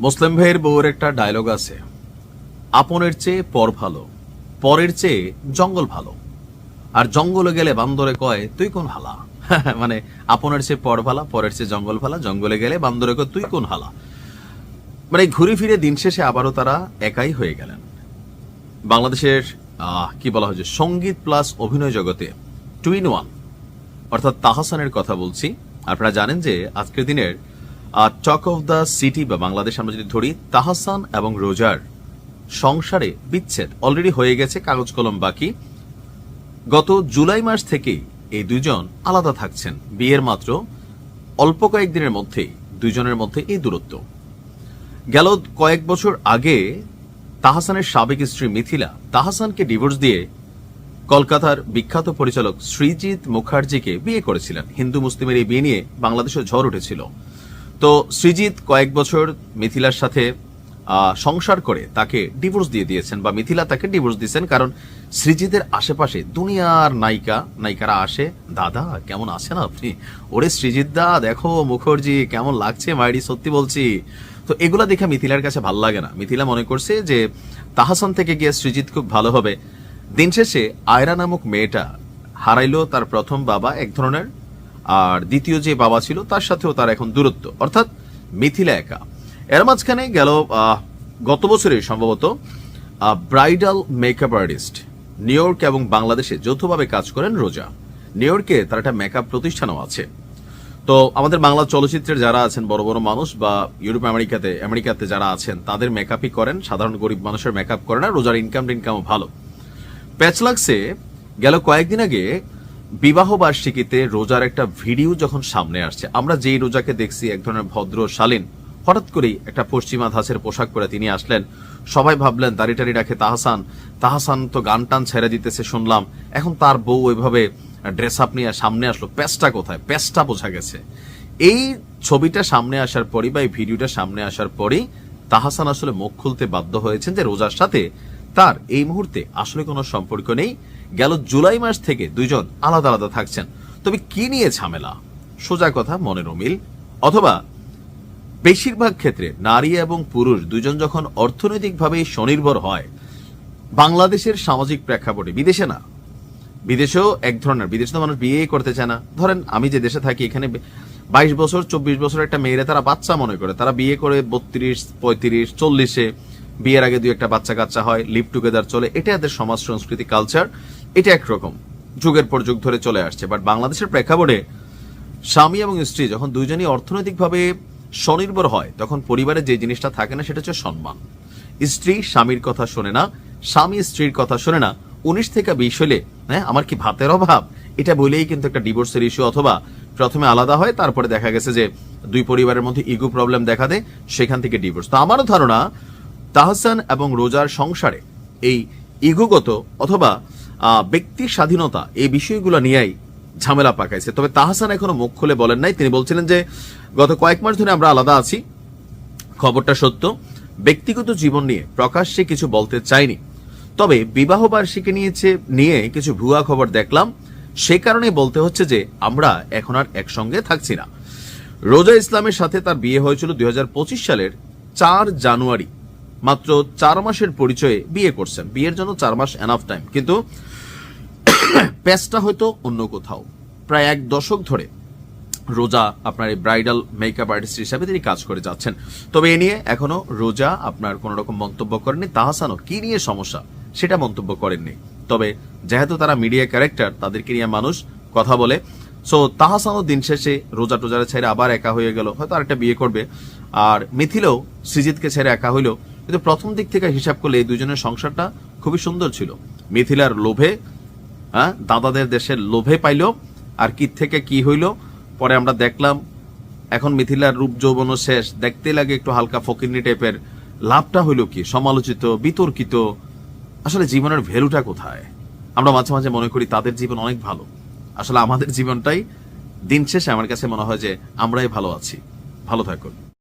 মুসলিম ভাইয়ের বউয়ের একটা ডায়লগ আছে। আপনের চেয়ে পর ভালো, পরের চেয়ে জঙ্গল ভালো। আর জঙ্গলে গেলে বান্দরে কয়, তুই কোন হালা? মানে আপনের চেয়ে পর ভালা, পরের চেয়ে জঙ্গল ভালা, জঙ্গলে গেলে বান্দরে কয়, তুই কোন হালা? মানে ঘুরে ফিরে দিন শেষে আবারও তারা একাই হয়ে গেলেন। বাংলাদেশের কি বলা হয়েছে সংগীত প্লাস অভিনয় জগতে টুইন ওয়ান, অর্থাৎ তাহসানের কথা বলছি। আপনারা জানেন যে, আজকের দিনের টক অফ দ্য সিটি বা বাংলাদেশ আমরা যদি ধরি, তাহসান এবং রোজার সংসারে বিচ্ছেদ অলরেডি হয়ে গেছে, কাগজ কলম বাকি। গত জুলাই মাস থেকেই এই দুজন আলাদা থাকছেন। বিয়ের মাত্র অল্প কয়েকদিনের মধ্যেই দুজনের মধ্যে এই দূরত্ব। গেল কয়েক বছর আগে তাহসানের সাবেক স্ত্রী মিথিলা তাহসানকে ডিভোর্স দিয়ে কলকাতার বিখ্যাত পরিচালক শ্রীজিৎ মুখার্জিকে বিয়ে করেছিলেন। হিন্দু মুসলিমের এই বিয়ে নিয়ে বাংলাদেশে ঝড় উঠেছিল। তো শ্রীজিৎ কয়েক বছর মিথিলার সাথে সংসার করে তাকে ডিভোর্স দিয়ে দিয়েছেন বা মিথিলা তাকে ডিভোর্স দিয়েছেন, কারণ শ্রীজিতের আশেপাশে দুনিয়ার নায়িকা, নায়িকারা আসে, দাদা, কেমন আছেন আপনি? ওরে শ্রীজিৎ দা, দেখো মুখর্জি, কেমন লাগছে মাইরি, সত্যি বলছি। তো এগুলা দেখে মিথিলার কাছে ভালো লাগে না। মিথিলা মনে করছে যে, তাহাসান থেকে গিয়ে সৃজিত খুব ভালো হবে। দিন শেষে আয়রা নামক মেয়েটা হারাইলো তার প্রথম বাবা, এক ধরনের আর দ্বিতীয় যে বাবা ছিল, তার সাথেও তার এখন দূরত্ব। অর্থাৎ মিথিলা একা। এর মাঝখানে গেল গত বছরে সম্ভবত bridal makeup artist, New York বাংলাদেশে যৌথভাবে কাজ করেন রোজা। নিউ ইয়র্কে তার একটা মেকআপ প্রতিষ্ঠানও আছে। তো আমাদের বাংলা চলচ্চিত্রের যারা আছেন, বড় বড় মানুষ বা ইউরোপ, আমেরিকাতে আমেরিকাতে যারা আছেন, তাদের মেকআপই করেন। সাধারণ গরিব মানুষের মেকআপ করে না, রোজার ইনকাম টিনকামও ভালো। প্যাচলাক্সে গেল কয়েকদিন আগে বিবাহ বার্ষিকীতে রোজার একটা ভিডিও যখন সামনে আসছে, আমরা যেই রোজাকে দেখছি, এক ধরনের ভদ্র, শালীন, হঠাৎ করেই একটা পশ্চিমা ধাঁচের পোশাক পরে তিনি আসলেন। সবাই ভাবলেন, দাড়ি টাড়ি রাখে তাহাসান। তাহাসান তো গান টান ছেড়ে দিতেছে, শুনলাম। এখন তার বউ ওইভাবে ড্রেস আপ নিয়ে সামনে আসলো। প্যাচটা কোথায়? প্যাচটা বোঝা গেছে। এই ছবিটা সামনে আসার পরই বা এই ভিডিওটা সামনে আসার পরই তাহাসান আসলে মুখ খুলতে বাধ্য হয়েছেন যে রোজার সাথে তার এই মুহূর্তে আসলে কোনো সম্পর্ক নেই। গেল জুলাই মাস থেকে দুইজন আলাদা আলাদা থাকছেন। তবে কি নিয়ে ঝামেলা? সোজা কথা মনের অমিল। অথবা বেশিরভাগ ক্ষেত্রে নারী এবং পুরুষ দুজন যখন অর্থনৈতিকভাবে স্বনির্ভর হয়, বাংলাদেশের সামাজিক প্রেক্ষাপটে বিদেশে না। বিদেশেও এক ধরনের, বিদেশে তো মানুষ বিয়ে করতে চায় না। ধরেন আমি যে দেশে থাকি, এখানে বাইশ বছর, চব্বিশ বছর একটা মেয়েরা তারা বাচ্চা মনে করে। তারা বিয়ে করে বত্রিশ, পঁয়ত্রিশ, চল্লিশে। বিয়ের আগে দুই একটা বাচ্চা কাচ্চা হয় লিভ টুগেদার চলে। এটা এদের সমাজ, সংস্কৃতি কালচার এটা একরকম। যুগের পর যুগ ধরে চলে আসছে। বাট বাংলাদেশের প্রেক্ষাপটে স্বামী এবং স্ত্রী যখন দুইজনই অর্থনৈতিকভাবে স্বনির্ভর হয়, তখন পরিবারে যে জিনিসটা থাকে না, সেটা হচ্ছে সম্মান। স্ত্রী স্বামীর কথা শোনে না, স্বামী স্ত্রীর কথা শোনে না। উনিশ থেকে বিশ হলে হ্যাঁ আমার কি ভাতের অভাব? এটা বলেই কিন্তু একটা ডিভোর্সের ইস্যু অথবা প্রথমে আলাদা হয়, তারপরে দেখা গেছে যে দুই পরিবারের মধ্যে ইগো প্রবলেম দেখা দেয়, সেখান থেকে ডিভোর্স তো আমারও ধারণা তাহসান এবং রোজার সংসারে এই ইগোগত অথবা ব্যক্তি স্বাধীনতা এই বিষয়গুলো নিয়েই ঝামেলা পাকাইছে। তবে তাহসান এখনও মুখ খুলে বলেন নাই। তিনি বলছিলেন যে, গত কয়েক মাস ধরে আমরা আলাদা আছি। খবরটা সত্য। ব্যক্তিগত জীবন নিয়ে প্রকাশ্যে কিছু বলতে চাইনি। তবে বিবাহ বার্ষিকী নিয়েছে, নিয়ে কিছু ভুয়া খবর দেখলাম। সে কারণে বলতে হচ্ছে যে, আমরা এখন আর একসঙ্গে থাকছি না। রোজা ইসলামের সাথে তার বিয়ে হয়েছিল দুই হাজার পঁচিশ সালের চার জানুয়ারি। মাত্র চার মাসের পরিচয়ে বিয়ে করছেন। বিয়ের জন্য চার মাস এনাফ টাইম কিন্তু প্যাচটা হয়তো অন্য কোথাও। প্রায় এক দশক ধরে রোজা আপনার এই ব্রাইডাল মেকআপ আর্টিস্ট হিসাবে তিনি কাজ করে যাচ্ছেন। তবে এ নিয়ে এখনও রোজা আপনার কোন রকম মন্তব্য করেননি। তাহাসানও কি নিয়ে সমস্যা সেটা মন্তব্য করেননি। তবে যেহেতু তারা মিডিয়া ক্যারেক্টার তাদেরকে নিয়ে মানুষ কথা বলে সো তাহাসানও দিন শেষে রোজা টোজারে ছেড়ে আবার একা হয়ে গেল। হয়তো আরেকটা বিয়ে করবে। আর মিথিলেও সৃজিতকে ছেড়ে একা হইল কিন্তু প্রথম দিক থেকে হিসাব করলে এই দুজনের সংসারটা খুবই সুন্দর ছিল। মিথিলার লোভে হ্যাঁ দাদাদের দেশের লোভে পাইল, আর কি থেকে কি হইল, পরে আমরা দেখলাম, এখন মিথিলার রূপ যৌবনও শেষ। দেখতে লাগে একটু হালকা ফকিরনি টাইপের। লাভটা হইল কি? সমালোচিত, বিতর্কিত। আসলে জীবনের ভ্যালুটা কোথায়? আমরা মাঝে মাঝে মনে করি তাদের জীবন অনেক ভালো। আসলে আমাদের জীবনটাই দিন শেষে আমার কাছে মনে হয় যে আমরাই ভালো আছি। ভালো থাকুন।